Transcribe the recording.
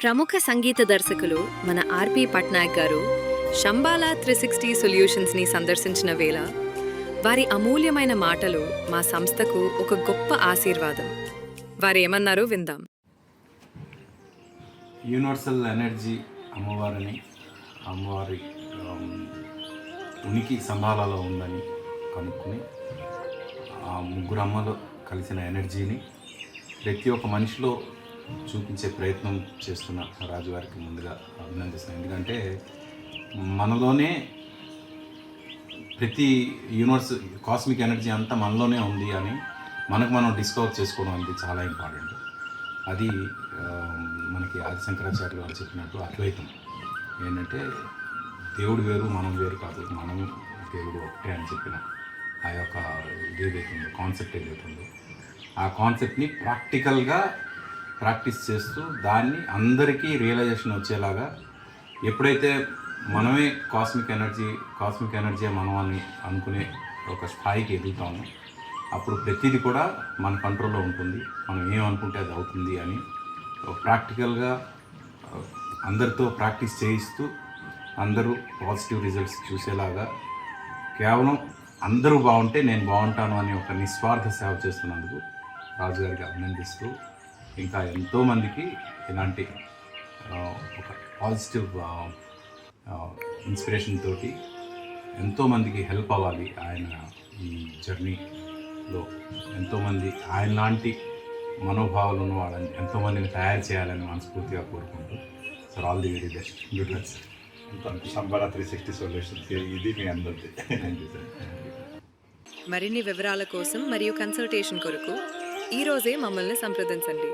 ప్రముఖ సంగీత దర్శకులు మన ఆర్పి పట్నాయక్ గారు శంబాలా త్రీ సిక్స్టీ సొల్యూషన్స్ని సందర్శించిన వేళ వారి అమూల్యమైన మాటలు మా సంస్థకు ఒక గొప్ప ఆశీర్వాదం. వారు ఏమన్నారో విందాం. యూనివర్సల్ ఎనర్జీ అమ్మవారిని అమ్మవారి ఉనికి సంభాలలో ఉందని కనుక్కొని ఆ ముగ్గురు అమ్మలు కలిసిన ఎనర్జీని ప్రతి ఒక్క మనిషిలో చూపించే ప్రయత్నం చేస్తున్న రాజుగారికి ముందుగా అభినందిస్తున్నాను ఎందుకంటే మనలోనే ప్రతి యూనివర్స్ కాస్మిక్ ఎనర్జీ అంతా మనలోనే ఉంది అని మనకు మనం డిస్కవర్ చేసుకోవడం అనేది చాలా ఇంపార్టెంట్. అది మనకి ఆది శంకరాచార్య గారు చెప్పినట్టు అద్వైతం. ఏంటంటే దేవుడు వేరు మనం వేరు కాదు మనం దేవుడు ఒకటే అని చెప్పిన ఆ యొక్క ఇది ఏదైతే ఉందో కాన్సెప్ట్ ఏదైతే ఉందో ఆ కాన్సెప్ట్ని ప్రాక్టికల్గా ప్రాక్టీస్ చేస్తూ దాన్ని అందరికీ రియలైజేషన్ వచ్చేలాగా ఎప్పుడైతే మనమే కాస్మిక్ ఎనర్జీ కాస్మిక్ ఎనర్జీ మనం అని అనుకునే ఒక స్థాయికి ఎదుగుతామో అప్పుడు ప్రతిదీ కూడా మన కంట్రోల్లో ఉంటుంది. మనం ఏమనుకుంటే అది అవుతుంది అని ప్రాక్టికల్గా అందరితో ప్రాక్టీస్ చేయిస్తూ అందరూ పాజిటివ్ రిజల్ట్స్ చూసేలాగా కేవలం అందరూ బాగుంటే నేను బాగుంటాను అని ఒక నిస్వార్థ సేవ చేస్తున్నందుకు రాజుగారికి అభినందిస్తూ ఇంకా ఎంతోమందికి ఇలాంటి ఒక పాజిటివ్ ఇన్స్పిరేషన్ తోటి ఎంతోమందికి హెల్ప్ అవ్వాలి ఆయన ఈ జర్నీలో. ఎంతోమంది ఆయన లాంటి మనోభావాలు ఉన్న వాళ్ళని ఎంతోమందిని తయారు చేయాలని మనస్ఫూర్తిగా కోరుకుంటూ sir all the very best. Good luck sir. Sambara three sixty solutions ఇది మీ అందరిది. Thank you sir. మరిన్ని వివరాల కోసం మరియు కన్సల్టేషన్ కొరకు ఈ రోజే మమ్మల్ని సంప్రదించండి.